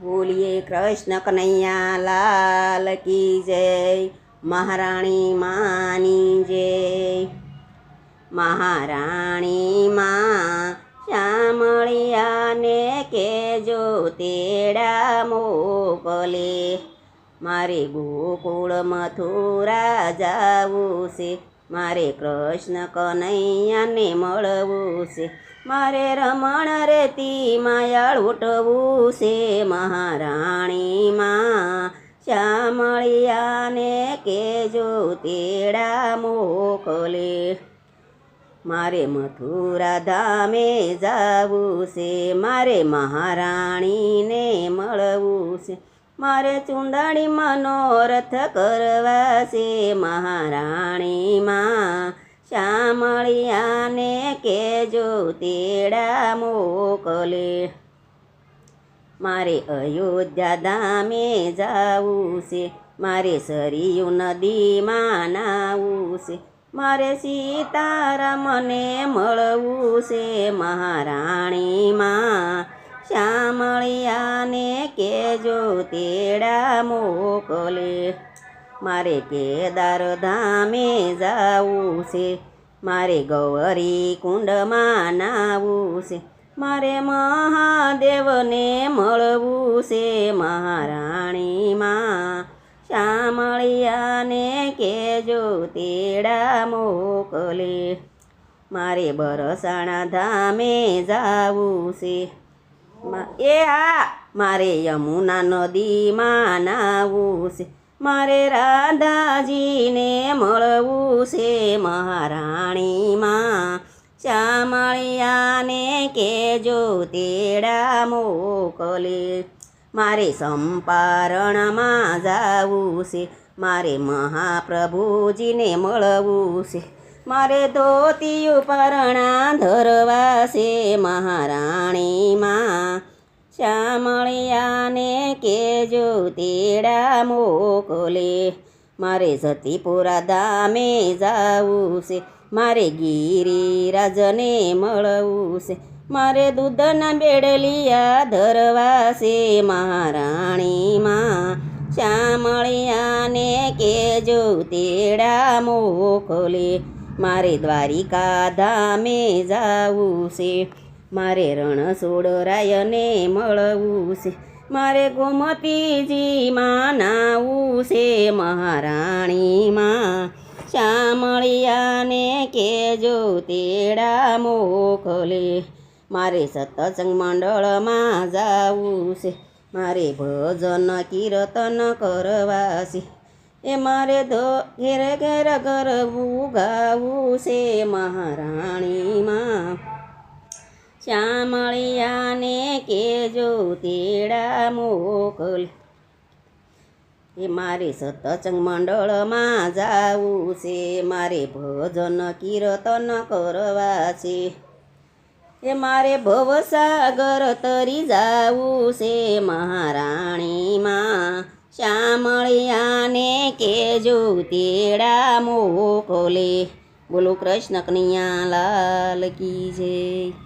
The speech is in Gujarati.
બોલીએ કૃષ્ણ કનૈયા લાલ કી જય, મહારાણી માની જય. મહારાણી માં શ્યામળિયાને કેજો તેડા મોકલે. મારે ગોકુળ મથુરા જાવું છે, મારે કૃષ્ણ કનૈયાને મળવું છે. મારે રમણ રેતી માયાળ ઉઠવું છે મહારાણીમાં. શ્યામળિયાને કેજો તેડા મોકલે મારે મથુરા ધામે જાવું છે, મારે મહારાણીને મળવું છે. મારે ચુંદડી મનોરથ કરવા છે મહારાણીમાં. શ્યામળિયાને કેજો તેડા મોકલે. મારે અયોધ્યા ધામે જાવું છે, મારે સરયુ નદીમાં નાવું છે, મારે સીતારામને મળવું છે મહારાણીમાં. શ્યામળિયાને કેજો તેડા મોકલે. મારે કેદાર ધામે જાવું છે. મારે ગૌરી કુંડમાં નાવું છે. મારે મહાદેવને મળવું છે. મહારાણીમાં શામળિયાને કેજો તેડા મોકલે. મારે બરસાણા ધામે જાવું છે. એ હા, મારે યમુના નદીમાં નાવું છે. મારે રાધાજીને મળવું છે મહારાણીમાં. ચામળિયાને કેજો તેડા મોકલે. મારે સંપારણમાં જાવું છે. મારે મહાપ્રભુજીને મળવું છે. મારે ધોતિયું પરણા ધરવા છે મહારાણીમાં. શ્યામળિયાને કેજો તેડા મોકલે. મારે સતીપુરા ધામે જાવું છે. મારે ગિરિરાજને મળવું છે. મારે દૂધના બેડલિયા ધરવા છે. મહારાણીમાં શામળિયાને કેજો તેડા મોકલે. મારે દ્વારિકા ધામે જાવું છે. મારે રણછોડરાયને મળવું છે. મારે ગોમતીજીમાં નાવું છે મહારાણીમાં. શામળિયાને કેજો તેડા મોકલે મારે સત્સંગ મંડળમાં જાવું છે. મારે ભજન કીર્તન કરવા છે. એ મારે ધો ઘેર ઘેર કરવું ગાવું છે મહારાણીમાં. શ્યામળિયાને કેજો તેડા મોકલ. એ મારે સત્સંગ મંડળમાં જાવું છે, મારે ભજન કીર્તન કરવા છે. એ મારે ભવસાગર તરી જાવું છે, મહારાણીમાં શ્યામળિયાને કેજો તેડા મોકલે. બોલો કૃષ્ણ કનૈયા લાલ કી જય.